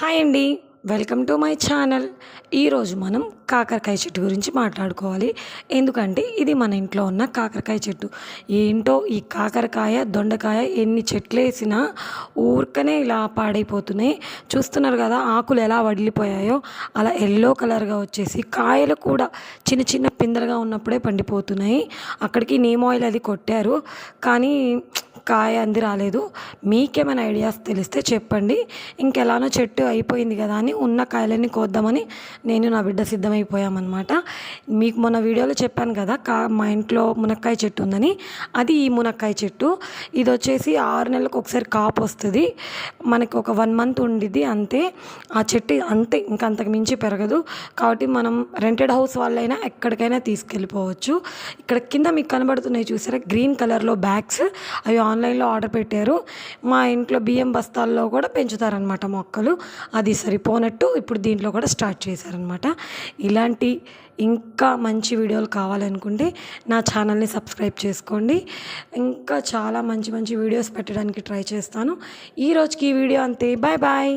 Hi అండి. Welcome to my channel. ఈరోజు మనం కాకరకాయ చెట్టు గురించి మాట్లాడుకోవాలి. ఎందుకంటే ఇది మన ఇంట్లో ఉన్న కాకరకాయ చెట్టు. ఏంటో ఈ కాకరకాయ దొండకాయ ఎన్ని చెట్లు వేసినా ఊరికనే ఇలా పాడైపోతున్నాయి. చూస్తున్నారు కదా ఆకులు ఎలా వడిలిపోయాయో. అలా ఎల్లో కలర్గా వచ్చేసి కాయలు కూడా చిన్న చిన్న పిందెలుగా ఉన్నప్పుడే పండిపోతున్నాయి. అక్కడికి నీమ్ ఆయిల్ అది కొట్టారు. కానీ కాయ అంది రాలేదు. మీకేమైనా ఐడియాస్ తెలిస్తే చెప్పండి. ఇంకెలానో చెట్టు అయిపోయింది కదా అని ఉన్న కాయలన్నీ కోద్దామని నేను నా బిడ్డ సిద్ధమైపోయామన్నమాట. మీకు మొన్న వీడియోలో చెప్పాను కదా కా మా ఇంట్లో మునక్కాయ చెట్టు ఉందని. అది ఈ మునక్కాయ చెట్టు. ఇది వచ్చేసి ఆరు నెలలకు ఒకసారి కాపు వస్తుంది. మనకి ఒక వన్ మంత్ ఉండిద్ది అంతే. ఆ చెట్టు అంతే ఇంకా అంతకు మించి పెరగదు. కాబట్టి మనం రెంటెడ్ హౌస్ వాళ్ళైనా ఎక్కడికైనా తీసుకెళ్ళిపోవచ్చు. ఇక్కడ కింద మీకు కనబడుతున్నాయి చూసారా? గ్రీన్ కలర్లో బ్యాగ్స్. అవి ఆన్లైన్లో ఆర్డర్ పెట్టారు. మా ఇంట్లో బియ్యం బస్తాల్లో కూడా పెంచుతారనమాట మొక్కలు. అది సరిపోనట్టు ఇప్పుడు దీంట్లో కూడా స్టార్ట్ చేశారనమాట ఇలాంటి ఇంకా మంచి వీడియోలు కావాలనుకుంటే నా ఛానల్ని సబ్స్క్రైబ్ చేసుకోండి. ఇంకా చాలా మంచి మంచి వీడియోస్ పెట్టడానికి ట్రై చేస్తాను. ఈ రోజుకి ఈ వీడియో అంతే. Bye bye.